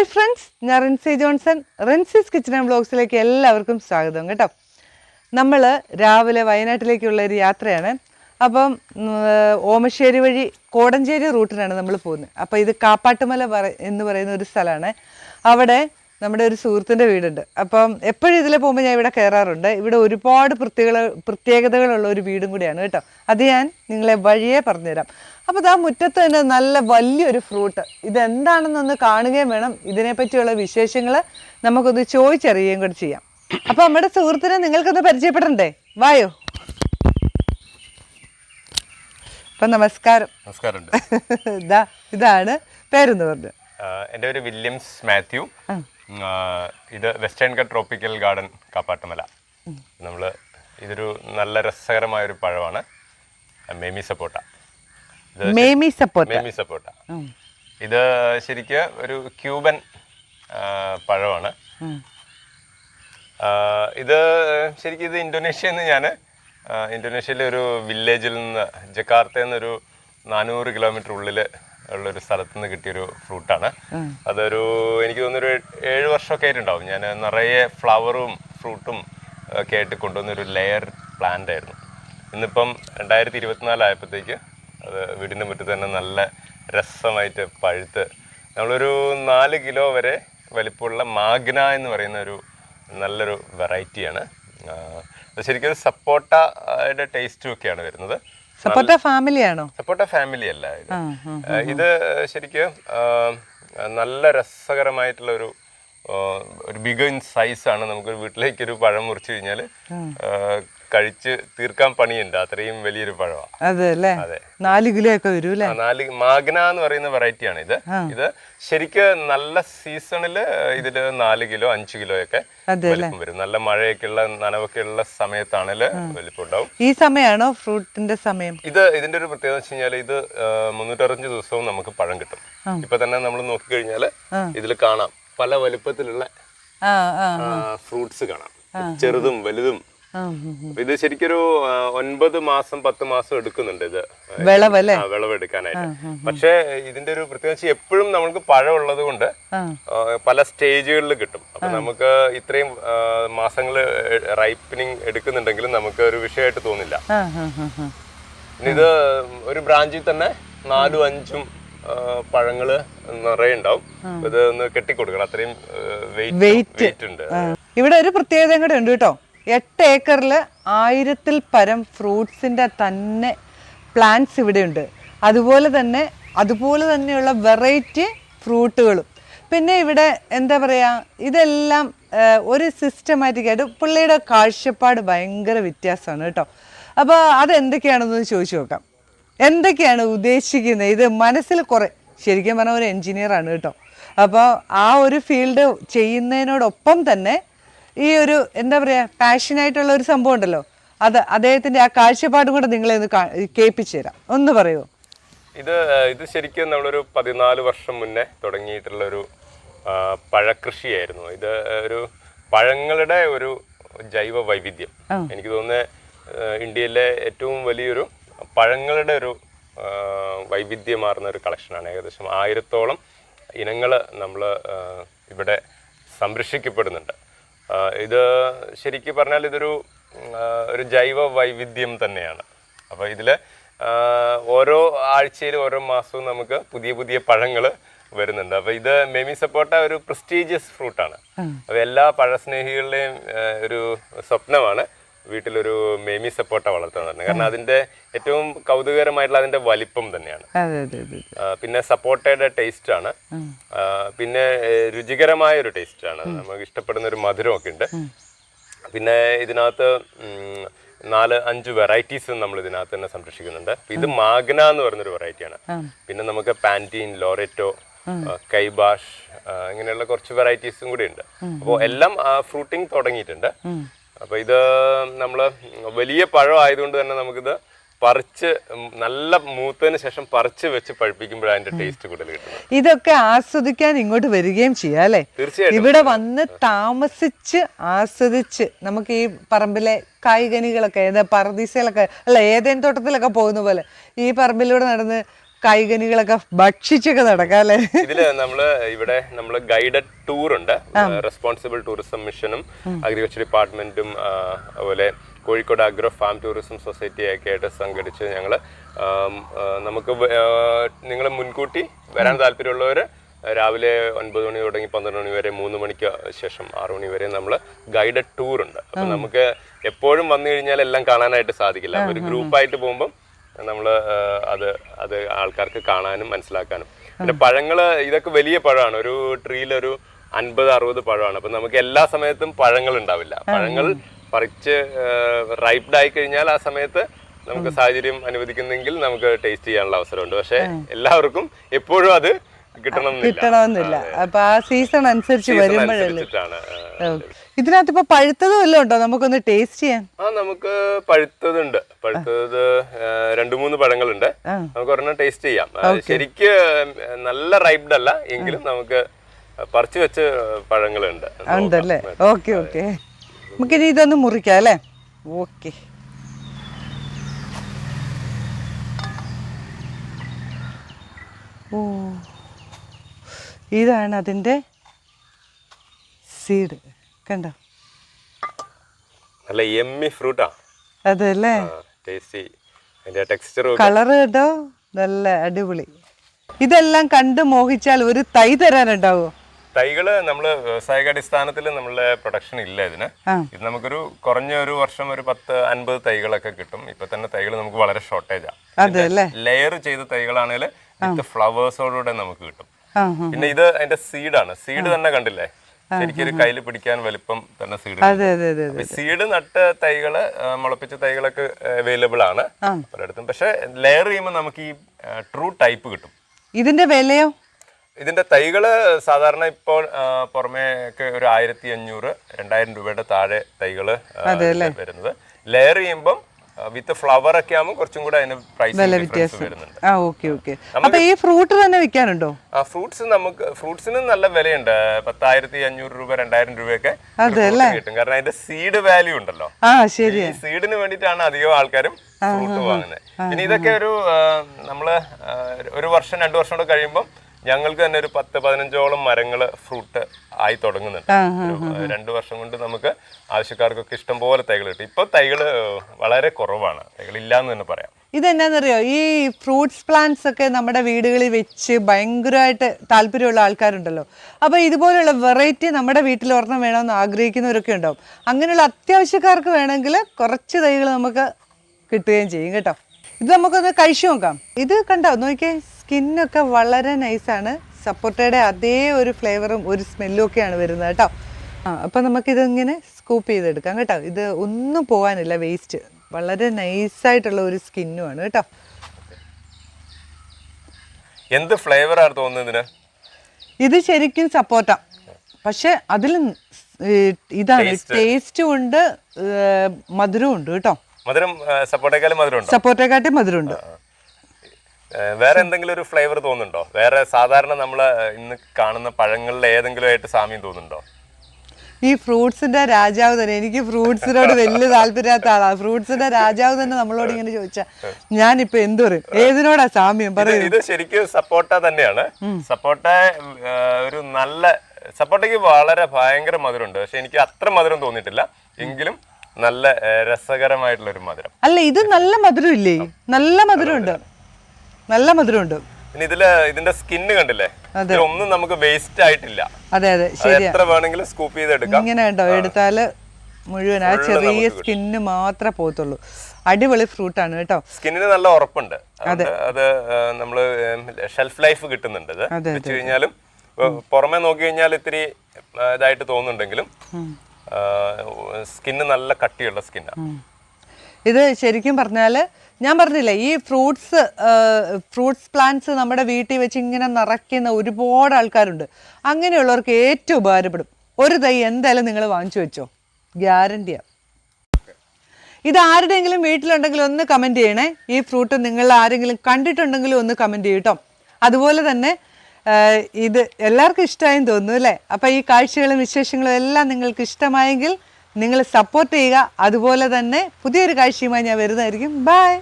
Hi friends ഞാൻ Rincy Johnson. Rincy's kitchen and ബ്ലോഗ്സിലേക്ക് എല്ലാവർക്കും സ്വാഗതം കേട്ടോ. നമ്മൾ രാവിലെ വയനാട്ടിലേക്കുള്ള ഒരു യാത്രയാണ്. അപ്പം ഓമശ്ശേരി വഴി കോടഞ്ചേരി റൂട്ടിനാണ് നമ്മൾ പോകുന്നത്. അപ്പോൾ ഇത് കാപ്പാട്ടുമല എന്ന് പറയുന്ന ഒരു സ്ഥലമാണ്. അവിടെ നമ്മുടെ ഒരു സുഹൃത്തിന്റെ വീടുണ്ട്. അപ്പം എപ്പോഴും ഇതിൽ പോകുമ്പോൾ ഞാൻ ഇവിടെ കയറാറുണ്ട്. ഇവിടെ ഒരുപാട് പ്രത്യേക പ്രത്യേകതകളുള്ള ഒരു വീടും കൂടിയാണ് കേട്ടോ. അത് ഞാൻ നിങ്ങളെ വഴിയെ പറഞ്ഞുതരാം. അപ്പോൾ ആ മുറ്റത്ത് തന്നെ നല്ല വലിയൊരു ഫ്രൂട്ട്. ഇതെന്താണെന്നൊന്ന് കാണുകയും വേണം. ഇതിനെപ്പറ്റിയുള്ള വിശേഷങ്ങൾ നമുക്കൊന്ന് ചോദിച്ചറിയുകയും കൂടി ചെയ്യാം. അപ്പോൾ നമ്മുടെ സുഹൃത്തിനെ നിങ്ങൾക്കൊന്ന് പരിചയപ്പെടണ്ടേ? വായോ. അപ്പം നമസ്കാരം. നമസ്കാരം. ഇതാ ഇതാണ് പേരെന്ന് പറഞ്ഞു. എന്റെ പേര് വില്യംസ് മാത്യു. ഇത് western cut tropical garden Kappattumala. നമ്മൾ ഇതൊരു നല്ല രസകരമായ ഒരു പഴമാണ് മേമി സപ്പോട്ട. ഇത് മേമി സപ്പോട്ട. മേമി സപ്പോട്ട. ഇത് ശരിക്ക് ഒരു ക്യൂബൻ പഴമാണ്. ഇത് ശരിക്കും ഇത് ഇന്തോനേഷ്യയിൽ നിന്ന് ഞാൻ ഇന്തോനേഷ്യയിലെ ഒരു വില്ലേജിൽ നിന്ന് ജക്കാർത്തയിൽ എന്നൊരു നാനൂറ് കിലോമീറ്റർ ഉള്ളിൽ ഉള്ളൊരു സ്ഥലത്ത് നിന്ന് കിട്ടിയൊരു ഫ്രൂട്ടാണ്. അതൊരു എനിക്ക് തോന്നുന്നൊരു വർഷമൊക്കെ ആയിട്ടുണ്ടാവും ഞാൻ നിറയെ ഫ്ലവറും ഫ്രൂട്ടും ഒക്കെ ആയിട്ട് കൊണ്ടുവന്നൊരു ലെയർ പ്ലാന്റ് ആയിരുന്നു. ഇന്നിപ്പം രണ്ടായിരത്തി ഇരുപത്തിനാലായപ്പോഴത്തേക്ക് അത് വീടിന്റെ മുറ്റത്ത് തന്നെ നല്ല രസമായിട്ട് പഴുത്ത് നമ്മളൊരു നാല് കിലോ വരെ വലിപ്പമുള്ള മാഗ്ന എന്ന് പറയുന്ന ഒരു നല്ലൊരു വെറൈറ്റിയാണ് അത് ശരിക്കും സപ്പോട്ടയുടെ ടേസ്റ്റും ഒക്കെയാണ് വരുന്നത്. സപ്പോർട്ട ഫാമിലിയാണോ സപ്പോട്ട ഫാമിലി അല്ല ഇത്. ഇത് ശരിക്കും നല്ല രസകരമായിട്ടുള്ള ഒരു ഒരു ബിഗ് ഇൻ സൈസ് ആണ്. നമുക്ക് വീട്ടിലേക്ക് ഒരു പഴം മുറിച്ച് കഴിഞ്ഞാൽ കഴിച്ച് തീർക്കാൻ പണിയുണ്ട്. അത്രയും വലിയൊരു പഴമാണ് അതെ അല്ലേ. നാല് കിലോ ഒക്കെ വരും അല്ലേ? നാല് മാഗ്ന എന്ന് പറയുന്ന വെറൈറ്റി ആണ് ഇത്. ഇത് ശരിക്ക് നല്ല സീസണിൽ ഇതിൽ നാല് കിലോ അഞ്ച് കിലോ ഒക്കെ വലിപ്പം വരും. നല്ല മഴയൊക്കെ ഉള്ള നനവൊക്കെ ഉള്ള സമയത്താണെങ്കിൽ വലിപ്പം ഉണ്ടാവും. ഈ സമയമാണോ ഫ്രൂട്ടിന്റെ സമയം? ഇത് ഇതിന്റെ ഒരു പ്രത്യേകത വെച്ച് കഴിഞ്ഞാൽ ഇത് മുന്നൂറ്ററുപഞ്ച് ദിവസവും നമുക്ക് പഴം കിട്ടും. ഇപ്പൊ തന്നെ നമ്മൾ നോക്കിക്കഴിഞ്ഞാൽ ഇതിൽ കാണാം. പല വലുപ്പത്തിലുള്ള ഫ്രൂട്ട്സ് കാണാം. ചെറുതും വലുതും. ഇത് ശരിക്കൊരു ഒൻപത് മാസം പത്ത് മാസം എടുക്കുന്നുണ്ട് ഇത്. വിളവല്ലേ വിളവെടുക്കാനായിട്ട് പക്ഷേ ഇതിന്റെ ഒരു പ്രത്യേകിച്ച് എപ്പോഴും നമുക്ക് പഴം ഉള്ളത് കൊണ്ട് പല സ്റ്റേജുകളിൽ കിട്ടും. അപ്പൊ നമുക്ക് ഇത്രയും മാസങ്ങൾ റൈപ്പനിങ് എടുക്കുന്നുണ്ടെങ്കിലും നമുക്ക് ഒരു വിഷയമായിട്ട് തോന്നില്ല. ഇത് ഒരു ബ്രാഞ്ചിൽ തന്നെ നാലും അഞ്ചും പഴങ്ങൾ നിറയെ ഉണ്ടാവും. ഇത് ഒന്ന് കെട്ടിക്കൊടുക്കണം. അത്രയും വെയിറ്റ് ഉണ്ട്. ഇവിടെ ഒരു പ്രത്യേകത കൂടെ ഉണ്ട് കേട്ടോ. എട്ട് ഏക്കറിൽ ആയിരത്തിൽ പരം ഫ്രൂട്ട്സിന്റെ തന്നെ പ്ലാന്റ്സ് ഇവിടെയുണ്ട് അതുപോലെ തന്നെ അതുപോലെ തന്നെയുള്ള വെറൈറ്റി ഫ്രൂട്ടുകളും. പിന്നെ ഇവിടെ എന്താ പറയുക ഇതെല്ലാം ഒരു സിസ്റ്റമാറ്റിക് ആയിട്ട് പുള്ളിയുടെ കാഴ്ചപ്പാട് ഭയങ്കര വ്യത്യാസമാണ് കേട്ടോ. അപ്പോൾ അതെന്തൊക്കെയാണെന്ന് ചോദിച്ചു നോക്കാം. എന്തൊക്കെയാണ് ഉദ്ദേശിക്കുന്നത്? ഇത് മനസ്സിൽ കുറേ ശരിക്കും പറഞ്ഞാൽ ഒരു എൻജിനീയറാണ് കേട്ടോ. അപ്പോൾ ആ ഒരു ഫീൽഡ് ചെയ്യുന്നതിനോടൊപ്പം തന്നെ ഈ ഒരു എന്താ പറയുക പാഷനായിട്ടുള്ള ഒരു സംഭവം ഉണ്ടല്ലോ. അത് അദ്ദേഹത്തിന്റെ ആ കാഴ്ചപ്പാടും കൂടെ നിങ്ങളെ ഒന്ന് കേൾപ്പിച്ചു തരാം. ഒന്ന് പറയുമോ ഇത് ഇത് ശരിക്കും നമ്മളൊരു പതിനാല് വർഷം മുന്നേ തുടങ്ങിയിട്ടുള്ള ഒരു ആ, പഴക്കൃഷിയായിരുന്നു ഇത് ഒരു പഴങ്ങളുടെ ഒരു ജൈവ വൈവിധ്യം എനിക്ക് തോന്നുന്നത് ഇന്ത്യയിലെ ഏറ്റവും വലിയൊരു പഴങ്ങളുടെ ഒരു വൈവിധ്യമാർന്ന ഒരു കളക്ഷനാണ് ഏകദേശം ആയിരത്തോളം ഇനങ്ങൾ നമ്മൾ ഇവിടെ സംരക്ഷിക്കപ്പെടുന്നുണ്ട്. ഇത് ശരിക്കും പറഞ്ഞാൽ ഇതൊരു ഒരു ജൈവ വൈവിധ്യം തന്നെയാണ്. അപ്പോൾ ഇതിൽ ഓരോ ആഴ്ചയിലും ഓരോ മാസവും നമുക്ക് പുതിയ പുതിയ പഴങ്ങൾ വരുന്നുണ്ട്. അപ്പോൾ ഇത് മെമി സപ്പോർട്ട ഒരു പ്രസ്റ്റീജിയസ് ഫ്രൂട്ടാണ്. അപ്പോൾ എല്ലാ പഴസ്നേഹികളുടെയും ഒരു സ്വപ്നമാണ്. വീട്ടിലൊരു മേമി സപ്പോട്ട വളർത്തുന്നതാണ് കാരണം അതിന്റെ ഏറ്റവും കൗതുകകരമായിട്ടുള്ള അതിന്റെ വലിപ്പം തന്നെയാണ്. പിന്നെ സപ്പോട്ടയുടെ ടേസ്റ്റ് ആണ് പിന്നെ രുചികരമായ ഒരു ടേസ്റ്റ് ആണ് നമുക്ക് ഇഷ്ടപ്പെടുന്ന ഒരു മധുരമൊക്കെ ഉണ്ട്. പിന്നെ ഇതിനകത്ത് നാല് അഞ്ച് വെറൈറ്റീസ് നമ്മൾ ഇതിനകത്ത് തന്നെ സംരക്ഷിക്കുന്നുണ്ട്. ഇത് മാഗ്ന എന്ന് പറയുന്നൊരു വെറൈറ്റിയാണ് പിന്നെ നമുക്ക് പാന്റീൻ ലോറെറ്റോ കൈബാഷ് ഇങ്ങനെയുള്ള കുറച്ച് വെറൈറ്റീസും കൂടി ഉണ്ട്. അപ്പോൾ എല്ലാം ഫ്രൂട്ടിങ് തുടങ്ങിയിട്ടുണ്ട്. അപ്പൊ ഇത് നമ്മൾ വലിയ പഴം ആയതുകൊണ്ട് തന്നെ നമുക്കിത് പറിച്ച് നല്ല മൂത്തതിന് ശേഷം പറിച്ച് വെച്ച് പഴുപ്പിക്കുമ്പോഴാണ് അതിന്റെ ടേസ്റ്റ് കൂടുതൽ കിട്ടുന്നത്. ഇതൊക്കെ ആസ്വദിക്കാൻ ഇങ്ങോട്ട് വരികയും ചെയ്യാം അല്ലേ? തീർച്ചയായിട്ടും. ഇവിടെ വന്ന് താമസിച്ച് ആസ്വദിച്ച് നമുക്ക് ഈ പറമ്പിലെ കായ്കനികളൊക്കെ ഏതാ പറദീസയിലൊക്കെ അല്ല ഏതേൻ തോട്ടത്തിലൊക്കെ പോകുന്ന പോലെ ഈ പറമ്പിലൂടെ നടന്ന് കായികനികളൊക്കെ ഭക്ഷിച്ചൊക്കെ നടക്കാം അല്ലേ? ഇതിൽ നമ്മൾ ഇവിടെ നമ്മൾ ഗൈഡഡ് ടൂർ ഉണ്ട്. റെസ്പോൺസിബിൾ ടൂറിസം മിഷനും അഗ്രികൾച്ചർ ഡിപ്പാർട്ട്മെന്റും അതുപോലെ Kozhikode agro farm tourism society ഒക്കെ ആയിട്ട് സംഘടിച്ച് ഞങ്ങൾ നമുക്ക് നിങ്ങൾ മുൻകൂട്ടി വരാൻ താല്പര്യമുള്ളവർ രാവിലെ ഒൻപത് മണി തുടങ്ങി പന്ത്രണ്ട് മണി വരെ മൂന്ന് മണിക്ക് ശേഷം ആറു മണി വരെ നമ്മൾ ഗൈഡഡ് ടൂർ ഉണ്ട്. അപ്പം നമുക്ക് എപ്പോഴും വന്നു കഴിഞ്ഞാൽ എല്ലാം കാണാനായിട്ട് സാധിക്കില്ല. ഒരു ഗ്രൂപ്പായിട്ട് പോകുമ്പം നമ്മൾ അത് അത് ആൾക്കാർക്ക് കാണാനും മനസ്സിലാക്കാനും. പിന്നെ പഴങ്ങൾ ഇതൊക്കെ വലിയ പഴമാണ്. ഒരു ട്രീയിലൊരു അൻപത് അറുപത് പഴമാണ്. അപ്പൊ നമുക്ക് എല്ലാ സമയത്തും പഴങ്ങൾ ഉണ്ടാവില്ല. പഴങ്ങൾ പറിച്ച് റൈപ്ഡ് ആയി കഴിഞ്ഞാൽ ആ സമയത്ത് നമുക്ക് സാഹചര്യം അനുവദിക്കുന്നെങ്കിൽ നമുക്ക് ടേസ്റ്റ് ചെയ്യാനുള്ള അവസരമുണ്ട്. പക്ഷെ എല്ലാവർക്കും എപ്പോഴും അത് കിട്ടണം കിട്ടണമെന്നില്ല. അപ്പൊ ആ സീസൺ അനുസരിച്ച് വരുമ്പോഴല്ലേ? ഇതിനകത്ത് ഇപ്പൊ പഴുത്തതും വല്ലതും ഉണ്ടോ? നമുക്കൊന്ന് ടേസ്റ്റ് ചെയ്യാൻ. ആ നമുക്ക് പഴുത്തതുണ്ട്. പഴുത്തത് രണ്ട് മൂന്ന് പഴങ്ങളുണ്ട്. നമുക്ക് ഒരെണ്ണം ടേസ്റ്റ് ചെയ്യാം. ശരിക്ക് നല്ല റൈപ്ഡ് അല്ല എങ്കിലും നമുക്ക് പറിച്ചു വെച്ച് പഴങ്ങളുണ്ട്. ഉണ്ടല്ലേ? ഓക്കെ ഓക്കെ നമുക്കിനി ഇതൊന്ന് മുറിക്കാം അല്ലേ? ഓക്കെ ഓ ഇതാണ് അതിന്റെ സീഡ് കണ്ടോ? നല്ല എമ്മി ഫ്രൂട്ടാ അല്ലേ ടേസ്റ്റി അതിന്റെ ടെക്സ്ചർ കളറ് കേട്ടോ നല്ല അടിപൊളി. ഇതെല്ലാം കണ്ട് മോഹിച്ചാൽ ഒരു തൈ തരാനുണ്ടാവോ? തൈകൾ നമ്മൾ വ്യവസായികാടിസ്ഥാനത്തിൽ നമ്മളെ പ്രൊഡക്ഷൻ ഇല്ല ഇതിന്. ഇത് നമുക്കൊരു കുറഞ്ഞ ഒരു വർഷം ഒരു പത്ത് അൻപത് തൈകളൊക്കെ കിട്ടും. ഇപ്പൊ തന്നെ തൈകൾ നമുക്ക് വളരെ ഷോർട്ടേജ് അതെ അല്ലേ? ലെയർ ചെയ്ത തൈകളാണെങ്കിൽ വിത്ത് ഫ്ലവേഴ്സോടുകൂടെ നമുക്ക് കിട്ടും. പിന്നെ ഇത് അതിന്റെ സീഡാണ് സീഡ് തന്നെ കണ്ടില്ലേ? ശരിക്കും കയ്യിൽ പിടിക്കാൻ വലിപ്പം തന്നെ സീഡ് സീഡ് നട്ട തൈകൾ മുളപ്പിച്ച തൈകളൊക്കെ അവൈലബിൾ ആണ് പലയിടത്തും പക്ഷെ ലെയർ ചെയ്യുമ്പോൾ നമുക്ക് ഈ ട്രൂ ടൈപ്പ് കിട്ടും. ഇതിന്റെ വിലയോ? ഇതിന്റെ തൈകൾ സാധാരണ ഇപ്പോൾ പുറമേ ഒക്കെ ഒരു ആയിരത്തി അഞ്ഞൂറ് രണ്ടായിരം രൂപയുടെ താഴെ തൈകൾ വരുന്നത്. ലെയർ ചെയ്യുമ്പം വിത്ത് ഫ്ലവർ ഒക്കെ ആകുമ്പോൾ കുറച്ചും കൂടെ അതിന് പ്രൈസ് ഡിഫറൻസ് വരുന്നുണ്ട്. ആ ഓക്കെ ഓക്കെ അപ്പൊ ഈ ഫ്രൂട്ട് തന്നെ വിൽക്കാനുണ്ടോ? ആ ഫ്രൂട്ട്സ് നമുക്ക് ഫ്രൂട്ട്സിന് നല്ല വിലയുണ്ട്. പത്തായിരത്തി അഞ്ഞൂറ് രൂപ രണ്ടായിരം രൂപയൊക്കെ കിട്ടും. കാരണം അതിന്റെ സീഡ് വാല്യൂ ഉണ്ടല്ലോ. ആ ശരി സീഡിന് വേണ്ടിയിട്ടാണ് അധികം ആൾക്കാരും ഫ്രൂട്ട് വാങ്ങുന്നത്. പിന്നെ ഇതൊക്കെ ഒരു നമ്മൾ ഒരു വർഷം രണ്ടു വർഷം കൂടെ കഴിയുമ്പോൾ ഞങ്ങൾക്ക് തന്നെ ഒരു പത്ത് പതിനഞ്ചോളം മരങ്ങൾ ഫ്രൂട്ട് ആയി തുടങ്ങുന്നുണ്ട്. രണ്ടു വർഷം കൊണ്ട് നമുക്ക് ആവശ്യക്കാർക്കൊക്കെ ഇഷ്ടം പോലെ തൈകൾ കിട്ടും. ഇപ്പൊ തൈകൾ വളരെ കുറവാണ്. തൈകൾ ഇല്ലാന്ന് തന്നെ പറയാം. ഇതെന്നാന്നറിയോ ഈ ഫ്രൂട്ട്സ് പ്ലാന്റ്സ് ഒക്കെ നമ്മുടെ വീടുകളിൽ വെച്ച് ഭയങ്കരമായിട്ട് താല്പര്യമുള്ള ആൾക്കാരുണ്ടല്ലോ. അപ്പോൾ ഇതുപോലുള്ള വെറൈറ്റി നമ്മുടെ വീട്ടിൽ ഒരെണ്ണം വേണമെന്ന് ആഗ്രഹിക്കുന്നവരൊക്കെ ഉണ്ടാവും. അങ്ങനെയുള്ള അത്യാവശ്യക്കാർക്ക് വേണമെങ്കിൽ കുറച്ച് തൈകൾ നമുക്ക് കിട്ടുകയും ചെയ്യും കേട്ടോ. ഇത് നമുക്കൊന്ന് കഴിച്ചു നോക്കാം. ഇത് കണ്ടോ? നോക്കിയേ. സ്കിന്നൊക്കെ വളരെ നൈസാണ്. സപ്പോർട്ടയുടെ അതേ ഒരു ഫ്ലേവറും ഒരു സ്മെല്ലും ഒക്കെയാണ് വരുന്നത് കേട്ടോ. ആ അപ്പം നമുക്കിതിങ്ങനെ സ്കൂപ്പ് ചെയ്തെടുക്കാം കേട്ടോ. ഇത് ഒന്നും പോകാനില്ല വേസ്റ്റ് വളരെ നൈസായിട്ടുള്ള ഒരു സ്കിന്നുമാണ് കേട്ടോ. എന്ത് ഫ്ലേവറാണ് തോന്നുന്നത് ഇത് ശരിക്കും സപ്പോർട്ട. പക്ഷെ അതിൽ ഇതാണ് ടേസ്റ്റും ഉണ്ട് മധുരവും ഉണ്ട് കേട്ടോ. മധുരം സപ്പോർട്ടേക്കാളും മധുരം ഉണ്ട്? സപ്പോർട്ടേക്കാട്ടി മധുരമുണ്ട് ഏഹ് വേറെ എന്തെങ്കിലും ഒരു ഫ്ലേവർ തോന്നുന്നുണ്ടോ? വേറെ സാധാരണ നമ്മൾ ഇന്ന് കാണുന്ന പഴങ്ങളിൽ ഏതെങ്കിലും ആയിട്ട് സാമ്യം തോന്നുന്നുണ്ടോ? ഈ ഫ്രൂട്ട്സിന്റെ രാജാവ് തന്നെ എനിക്ക് ഫ്രൂട്ട്സിനോട് വലിയ താല്പര്യമില്ലാത്ത ആളാണ് ഫ്രൂട്ട്സിന്റെ രാജാവ് തന്നെ നമ്മളോട് ഇങ്ങനെ ചോദിച്ചാ ഞാനിപ്പൊ എന്ത് പറയും? ഏതിനോടാ സാമ്യം? പറയുന്നത് ഇത് ശരിക്കും സപ്പോർട്ട തന്നെയാണ്. സപ്പോർട്ട ഒരു നല്ല സപ്പോർട്ടയ്ക്ക് വളരെ ഭയങ്കര മധുരമുണ്ട്. പക്ഷെ എനിക്ക് അത്ര മധുരം തോന്നിയിട്ടില്ല. എങ്കിലും നല്ല രസകരമായിട്ടുള്ള ഒരു മധുരം. അല്ല ഇത് നല്ല മധുരം ഇല്ലേ നല്ല മധുരമുണ്ട് നല്ല മധുരമുണ്ട്. പിന്നെ ഇതിൽ ഇതിന്റെ സ്കിന്ന് കണ്ടില്ലേ? ഒന്നും നമുക്ക് വേസ്റ്റ് ആയിട്ടില്ല. അതെ അതെ. ശരി എത്ര വേണമെങ്കിലും സ്കൂപ്പ് ഇങ്ങനെ ഉണ്ടോ? എടുത്താൽ മുഴുവൻ ആ ചെറിയ സ്കിന്ന് മാത്രമേ പോകത്തുള്ളൂ. അടിപൊളി ഫ്രൂട്ട് ആണ് കേട്ടോ. സ്കിന്നിന് നല്ല ഉറപ്പുണ്ട്. അതെ. അത് നമ്മൾ ഷെൽഫ് ലൈഫ് കിട്ടുന്നുണ്ട് വെച്ച് കഴിഞ്ഞാലും പുറമെ നോക്കി കഴിഞ്ഞാൽ ഇത്തിരി ഇതായിട്ട് തോന്നുന്നുണ്ടെങ്കിലും സ്കിന്ന് നല്ല കട്ടിയുള്ള സ്കിന്നാണ് ഇത് ശരിക്കും പറഞ്ഞാൽ ഞാൻ പറഞ്ഞില്ലേ ഈ ഫ്രൂട്ട്സ് ഫ്രൂട്ട്സ് പ്ലാന്റ്സ് നമ്മുടെ വീട്ടിൽ വെച്ച് ഇങ്ങനെ നിറയ്ക്കുന്ന ഒരുപാട് ആൾക്കാരുണ്ട്. അങ്ങനെയുള്ളവർക്ക് ഏറ്റവും ഉപകാരപ്പെടും. ഒരു തൈ എന്തായാലും നിങ്ങൾ വാങ്ങിച്ചു വെച്ചോ. ഗ്യാരണ്ടിയാണ് ഇത് ആരുടെയെങ്കിലും വീട്ടിലുണ്ടെങ്കിൽ ഒന്ന് കമന്റ് ചെയ്യണേ. ഈ ഫ്രൂട്ട് നിങ്ങൾ ആരെങ്കിലും കണ്ടിട്ടുണ്ടെങ്കിലും ഒന്ന് കമന്റ് ചെയ്യട്ടോ. അതുപോലെ തന്നെ ഇത് എല്ലാവർക്കും ഇഷ്ടമായെന്ന് തോന്നുന്നു അല്ലേ? അപ്പോൾ ഈ കാഴ്ചകളും വിശേഷങ്ങളും എല്ലാം നിങ്ങൾക്ക് ഇഷ്ടമായെങ്കിൽ നിങ്ങൾ സപ്പോർട്ട് ചെയ്യുക. അതുപോലെ തന്നെ പുതിയൊരു കാഴ്ചയുമായി ഞാൻ വരുന്നതായിരിക്കും. ബൈ